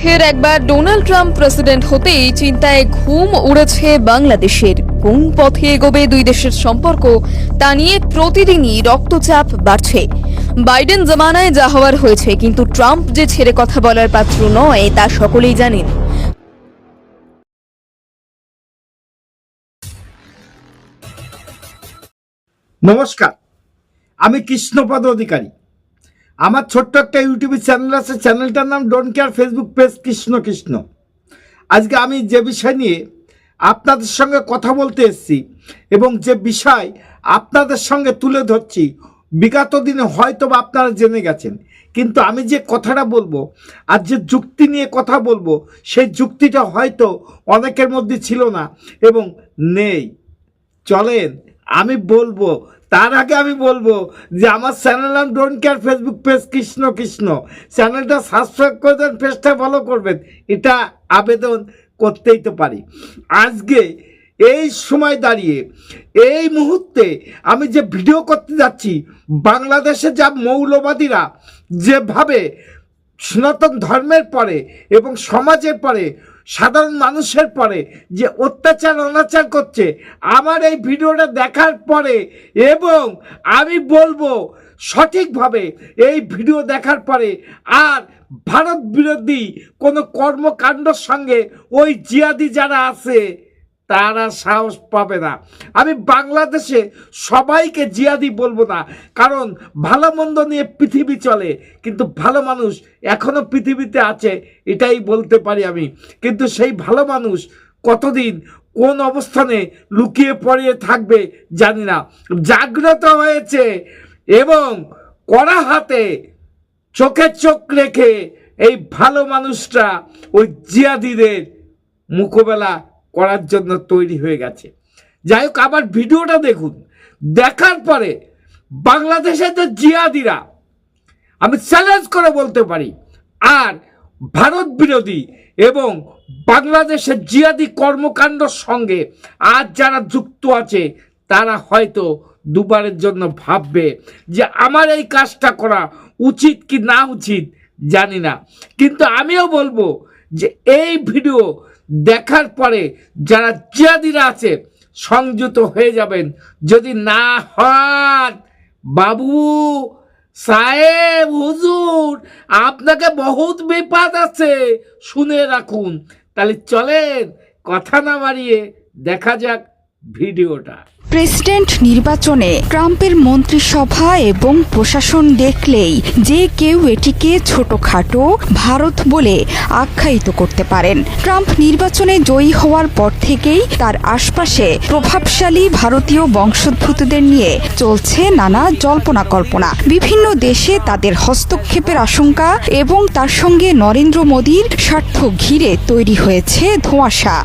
ফের একবার Donald Trump president হতেই চিন্তায় ঘুম উড়েছে বাংলাদেশের। কোন পথে এগোবে দুই দেশের সম্পর্ক, তা নিয়ে প্রতিদিনই রক্তচাপ বাড়ছে। বাইডেন জামানায় যা হওয়ার হয়েছে, কিন্তু ট্রাম্প যে ছেড়ে কথা বলার পাত্র নয়, তা সকলেই জানেন। নমস্কার, আমি কৃষ্ণপদ অধিকারী। আমার ছোট্ট একটা ইউটিউব চ্যানেল আছে চ্যানেলটার নাম don't care Facebook page Krishna Krishna. আজকে আমি যে বিষয় নিয়ে আপনাদের সঙ্গে কথা বলতে এসেছি এবং যে বিষয় আপনাদের সঙ্গে তুলে ধরছি, বিগত দিনে হয়তো বা আপনারা জেনে গেছেন, কিন্তু আমি যে কথাটা বলব আর যে যুক্তি নিয়ে কথা বলব, সেই যুক্তিটা হয়তো অনেকের মধ্যে ছিল না এবং নেই। চলেন, আমি বলব তার আগে আমি বলব যে আমার চ্যানেল নাম don't care Facebook page Krishna Krishna. চ্যানেলটা সাবস্ক্রাইব করে দেন পেজটা ফলো করবেন। এটা আবেদন করতেই তো পারি। আজকে এই সময় দাঁড়িয়ে, এই মুহূর্তে আমি যে ভিডিও করতে যাচ্ছি, বাংলাদেশে যা মৌলবাদীরা যেভাবে সনাতন ধর্মের পরে এবং সমাজের পরে সাধারণ মানুষের পরে যে অত্যাচার, অনাচার করছে, আমার এই ভিডিওটা দেখার পরে এবং আমি বলব সঠিকভাবে এই ভিডিও দেখার পরে আর ভারত বিরোধী কোনো কর্মকাণ্ডর সঙ্গে ওই জিয়াদি যারা আছে তারা সাহস পাবে না। আমি বাংলাদেশে সবাইকে জিয়াদি বলব না, কারণ ভালো মন্দ নিয়ে পৃথিবী চলে, কিন্তু ভালো মানুষ এখনও পৃথিবীতে আছে, এটাই বলতে পারি আমি। কিন্তু সেই ভালো মানুষ কতদিন কোন অবস্থানে লুকিয়ে পড়িয়ে থাকবে জানি না। জাগ্রত হয়েছে এবং কড়া হাতে চোখে চোখ রেখে এই ভালো মানুষরা ওই জিয়াদিদের মোকাবেলা করার জন্য তৈরি হয়ে গেছে। যাই হোক, আবার ভিডিওটা দেখুন। দেখার পরে বাংলাদেশের যে জিয়াদিরা, আমি চ্যালেঞ্জ করে বলতে পারি, আর ভারত বিরোধী এবং বাংলাদেশের জিয়াদি কর্মকাণ্ডর সঙ্গে আজ যারা যুক্ত আছে, তারা হয়তো দুবারের জন্য ভাববে যে আমার এই কাজটা করা উচিত কি না উচিত জানি না। কিন্তু আমিও বলব যে এই ভিডিও দেখার পরে যারা জিয়াদিরা আছে, সংযুক্ত হয়ে যাবেন। যদি না হন, বাবু, সাহেব, হুজুর, আপনাকে বহুত বিপদ আছে, শুনে রাখুন। তাহলে চলেন, কথা না বাড়িয়ে দেখা যাক ভিডিওটা। প্রেসিডেন্ট নির্বাচনে ট্রাম্পের মন্ত্রিসভা এবং প্রশাসন দেখলেই যে কেউ এটিকে ছোটখাটো ভারত বলে আখ্যায়িত করতে পারেন। ট্রাম্প নির্বাচনে জয়ী হওয়ার পর থেকেই তার আশপাশে প্রভাবশালী ভারতীয় বংশোদ্ভূতদের নিয়ে চলছে নানা জল্পনা কল্পনা বিভিন্ন দেশে তাদের হস্তক্ষেপের আশঙ্কা এবং তার সঙ্গে নরেন্দ্র মোদীর স্বার্থ ঘিরে তৈরি হয়েছে ধোঁয়াশা।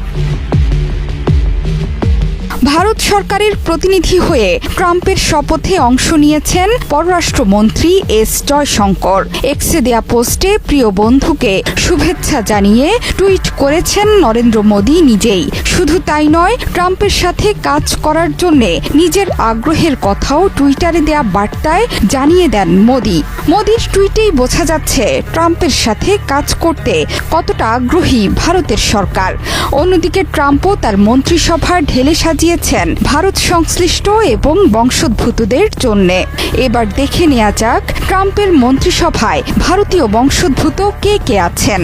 ভারত সরকারের প্রতিনিধি হয়ে ট্রাম্পের শপথে অংশ নিয়েছেন পররাষ্ট্রমন্ত্রী এস জয়শঙ্কর। এক্সে দেয়া পোস্টে প্রিয় বন্ধুকে শুভেচ্ছা জানিয়ে টুইট করেছেন নরেন্দ্র মোদী নিজেই। শুধু তাই নয়, ট্রাম্পের সাথে কাজ করার জন্য নিজের আগ্রহের কথাও টুইটারে দেয়া বার্তায় জানিয়ে দেন মোদী। মোদীর টুইটেই বোঝা যাচ্ছে, ট্রাম্পের সাথে কাজ করতে কতটা আগ্রহী ভারতের সরকার। অন্যদিকে ট্রাম্পও তার মন্ত্রিসভা ঢেলে সাজিয়েছেন ভারত সংশ্লিষ্ট এবং বংশোদ্ভূতদের জন্য। এবার দেখে নেওয়া যাক, ট্রাম্পের মন্ত্রিসভায় ভারতীয় বংশোদ্ভূত কে কে আছেন।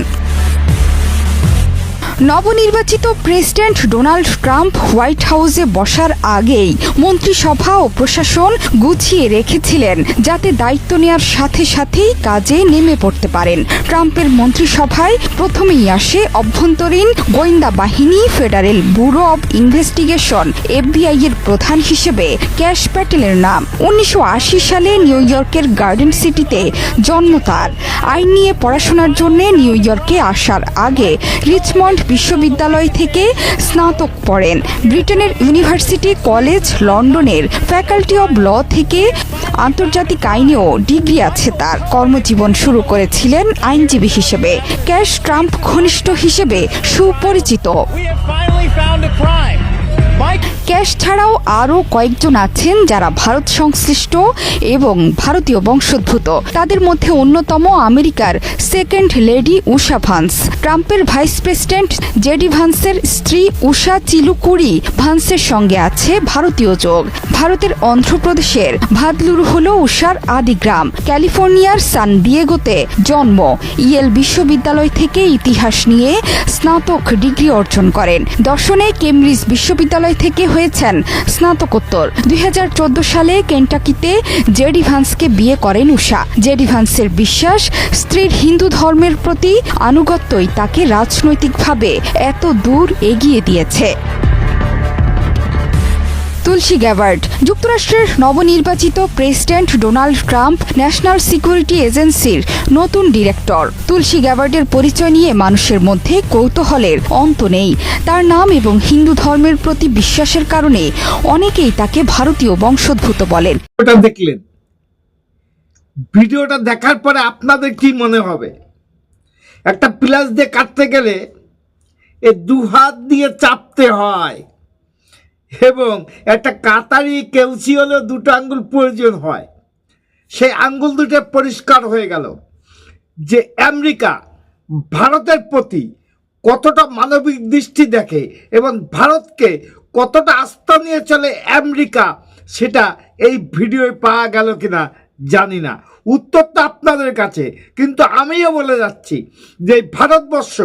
নবনির্বাচিত প্রেসিডেন্ট ডোনাল্ড ট্রাম্প হোয়াইট হাউসে বসার আগেই মন্ত্রিসভা ও প্রশাসন গুছিয়ে রেখেছিলেন যাতে দায়িত্ব নেওয়ার সাথে সাথেই কাজে নেমে পড়তে পারেন। ট্রাম্পের মন্ত্রিসভায় প্রথমেই আসে অভ্যন্তরীণ গোয়েন্দা বাহিনী, federal bureau of investigation, FBI এর প্রধান হিসেবে ক্যাশ প্যাটেলের নাম। উনিশশো আশি সালে নিউ ইয়র্কের গার্ডেন সিটিতে জন্ম তার। আইন নিয়ে পড়াশোনার জন্য নিউ ইয়র্কে আসার আগে রিচমন্ড বিশ্ববিদ্যালয় থেকে স্নাতক পড়েন। ব্রিটেনের ইউনিভার্সিটি কলেজ লন্ডনের ফ্যাকাল্টি অব ল থেকে আন্তর্জাতিক আইনেও ডিগ্রি আছে তার। কর্মজীবন শুরু করেছিলেন আইনজীবী হিসেবে। ক্যাশ ট্রাম্প ঘনিষ্ঠ হিসেবে সুপরিচিত। ক্যাশ ছাড়াও আরও কয়েকজন আছেন যারা ভারত সংশ্লিষ্ট এবং ভারতীয় বংশোদ্ভূত। তাদের মধ্যে অন্যতম আমেরিকার সেকেন্ড লেডি উষা ভান্স। ট্রাম্পের ভাইস প্রেসিডেন্ট জেডি ভান্সের স্ত্রী উষা চিলুকুড়ি ভান্সের সঙ্গে আছে ভারতীয় যোগ। ভারতের অন্ধ্রপ্রদেশের ভাদলুরু হল উষার আদি গ্রাম। ক্যালিফোর্নিয়ার সান দিয়েগোতে জন্ম। ইয়েল বিশ্ববিদ্যালয় থেকে ইতিহাস নিয়ে স্নাতক ডিগ্রি অর্জন করেন। দর্শনে কেমব্রিজ বিশ্ববিদ্যালয় থেকে হয়েছেন স্নাতকোত্তর। দুই হাজার চোদ্দ সালে কেন্টাকিতে জেডি ভান্সকে বিয়ে করেন উষা। জেডি ভান্সের বিশ্বাস, স্ত্রীর হিন্দু ধর্মের প্রতি আনুগত্যই তাকে রাজনৈতিকভাবে এত দূর এগিয়ে দিয়েছে। তুলসী গ্যাবার্ড যুক্তরাষ্ট্রের নবনির্বাচিত president Donald Trump, national security এজেন্সির নতুন ডিরেক্টর। তুলসী গ্যাবার্ডের পরিচয় নিয়ে মানুষের মধ্যে কৌতূহলের অন্ত নেই। তার নাম এবং হিন্দু ধর্মের প্রতি বিশ্বাসের কারণে অনেকেই তাকে ভারতীয় বংশোদ্ভূত বলেন। দেখলেন। ভিডিওটা দেখার পরে আপনাদের কি মনে হবে? একটা প্লাস দিয়ে কাটতে গেলে এ দু হাত দিয়ে চাপতে হয়। এবং একটা কাতারি কেউচি হলেও দুটো আঙ্গুল প্রয়োজন হয়। সেই আঙ্গুল দুটো পরিষ্কার হয়ে গেল। যে আমেরিকা ভারতের প্রতি কতটা মানবিক দৃষ্টি দেখে এবং ভারতকে কতটা আস্থা নিয়ে চলে আমেরিকা, সেটা এই ভিডিওয় পাওয়া গেল কিনা জানি না। উত্তরটা আপনাদের কাছে। কিন্তু আমিও বলে যাচ্ছি যে ভারতবর্ষ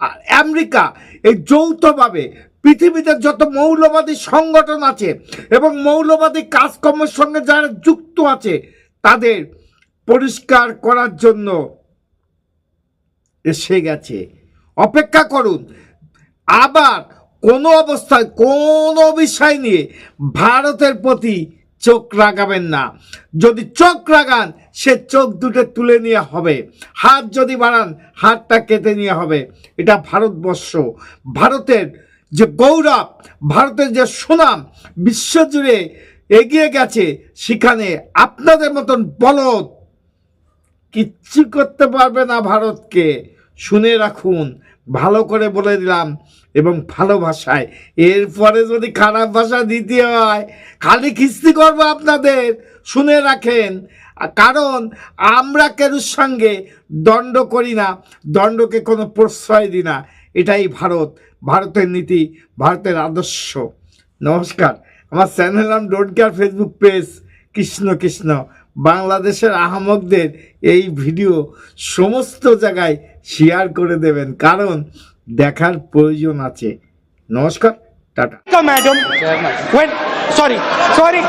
আর আমেরিকা এই যৌথভাবে পৃথিবীতে যত মৌলবাদী সংগঠন আছে এবং মৌলবাদী কাজকর্মের সঙ্গে যারা যুক্ত আছে, তাদের পরিষ্কার করার জন্য এসে গেছে। অপেক্ষা করুন। আবার কোনো অবস্থায়, কোনো বিষয় নিয়ে ভারতের প্রতি চোখ রাগাবেন না। যদি চোখ রাগান, সে চোখ দুটো তুলে নিয়ে হবে। হাত যদি বাড়ান, হাতটা কেটে নিয়ে হবে। এটা ভারতবর্ষ। ভারতের যে গৌরব, ভারতের যে সুনাম বিশ্বজুড়ে এগিয়ে গেছে, সেখানে আপনাদের মতন বলদ কিচ্ছু করতে পারবে না ভারতকে। শুনে রাখুন, ভালো করে বলে দিলাম এবং ভালো ভাষায়। এরপরে যদি খারাপ ভাষা দিতে হয়, খালি খিস্তি করব আপনাদের। শুনে রাখেন, কারণ আমরা কেরুর সঙ্গে দণ্ড করি না, দণ্ডকে কোনো প্রশ্রয় দিই না। এটাই ভারত, ভারতের নীতি, ভারতের আদর্শ নমস্কার, আমার চ্যানেল নাম care Facebook page Krishna Krishna বাংলাদেশের আহমকদের এই ভিডিও সমস্ত জায়গায় শেয়ার করে দেবেন, কারণ দেখার প্রয়োজন আছে নমস্কার, টাটা. When sorry sorry.